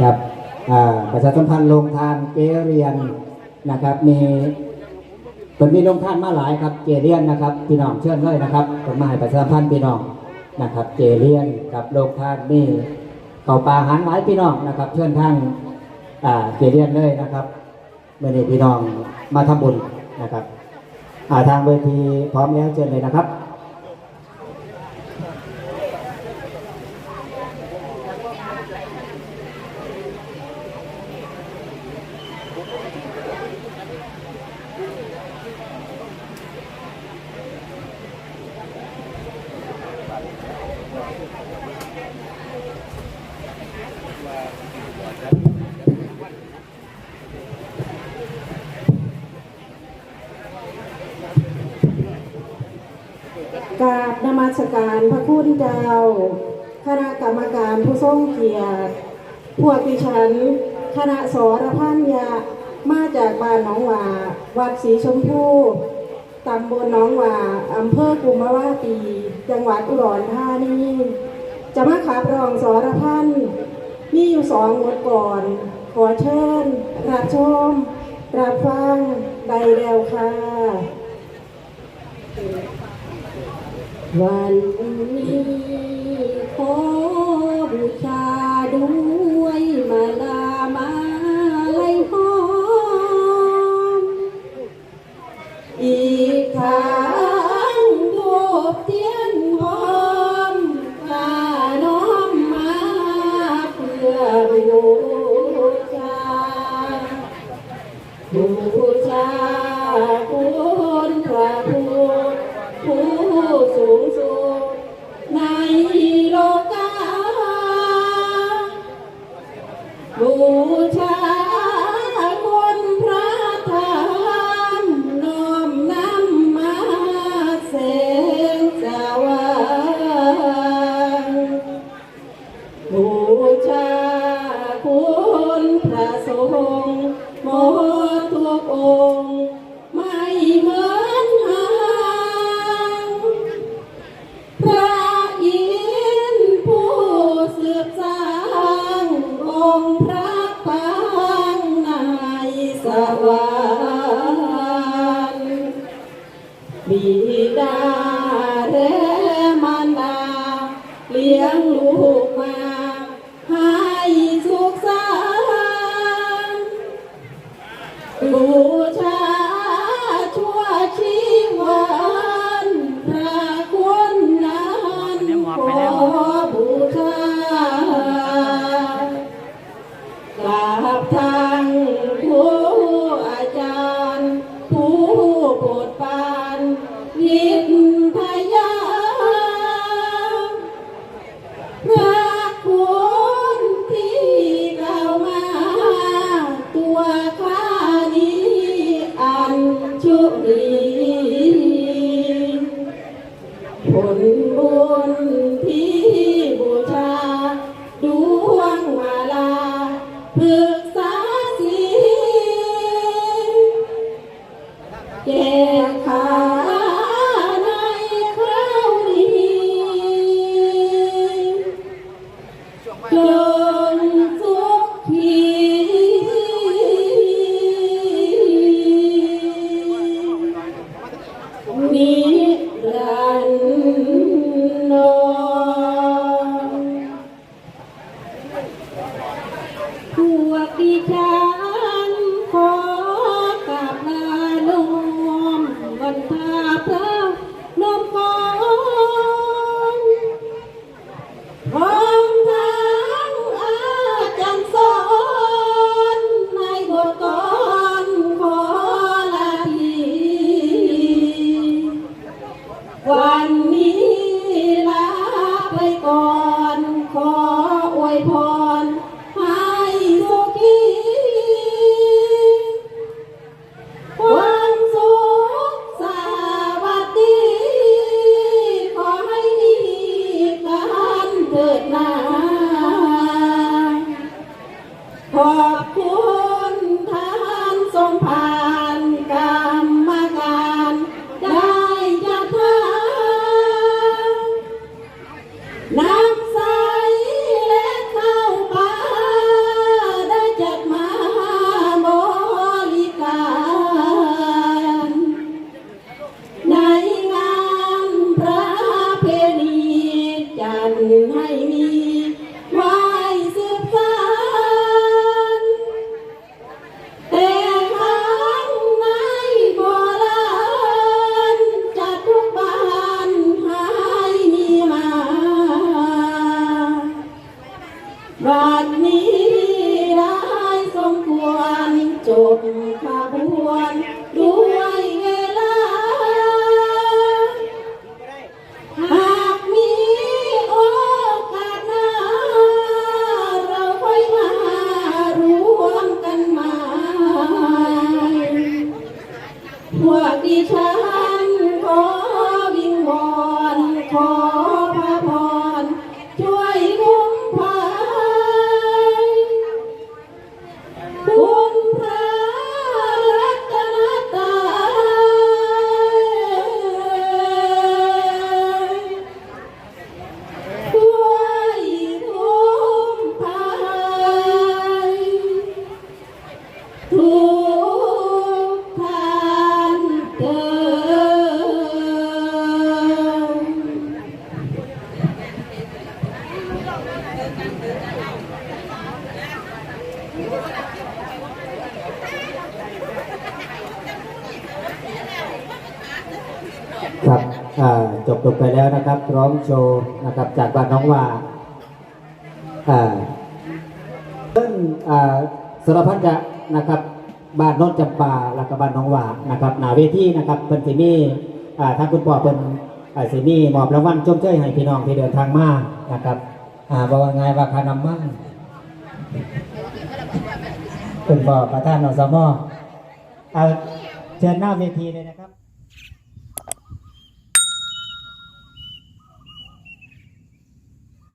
ครับประชาสัมพันธ์โรงทานเกเรียนนะครับ มีเพิ่นมีโรงทานมาหลายครับเกเรียนนะครับพี่น้องเชิญเลยนะครับเพิ่นมาให้ประชาสัมพันธ์พี่น้องนะครับ เกเรียนกับโรงทานมีเข่าปลาหารหลายพี่น้องนะครับ เชิญทางเกเรียนเลยนะครับเมื่อนี้พี่น้องมาทำบุญนะครับอ่าทางเวทีพร้อมแล้วเชิญเลยนะครับ กราบนมัสการพระคุณเจ้า คณะกรรมการผู้ทรงเกียรติ พวกดิฉัน คณะสรพันยามาจากบ้านหนองหว่าวัดศรีชมพูตำบลหนองหว่าอำเภอกุมภาวาปี จังหวัดอุดรธานีจะมาขับร้องสรพันมีอยู่สองบทก่อน ขอเชิญรับชมรับฟังได้แล้วค่ะ วันนี้ขอบูชาด้วยมาลามาไลหอมอีกทางทูบเทียนหอมข้าน้อมมาเพื่อบูชาบูชาคุณพระผู้ผู้ บูชาคุณพระธรรมน้อมนำมาเสงสว่างบูชาคุณพระสงฆ์ม ลูกมาให้สุขสันต์บูชาชั่วชีวันพระคุณนั้นขอน บุญที่ 多 จบลงไปแล้วนะครับพร้อมโชว์นะครับจากบ้านน้องว่าอ่าซึ่งอ่าสารพัดจะนะครับบ้านโนนจำปาแล้วก็บ้านน้องว่านะครับหนาเวทีนะครับเป็นสิมีอ่าทางคุณพ่อเป็นอ่าสิมีมอบรางวัลชมเชยให้พี่น้องที่เดินทางมานะครับอ่าบอกว่าไงว่าคานำมั่งคุณพ่อประธานอสมอ่าเชิญหน้าเวทีเลยนะครับ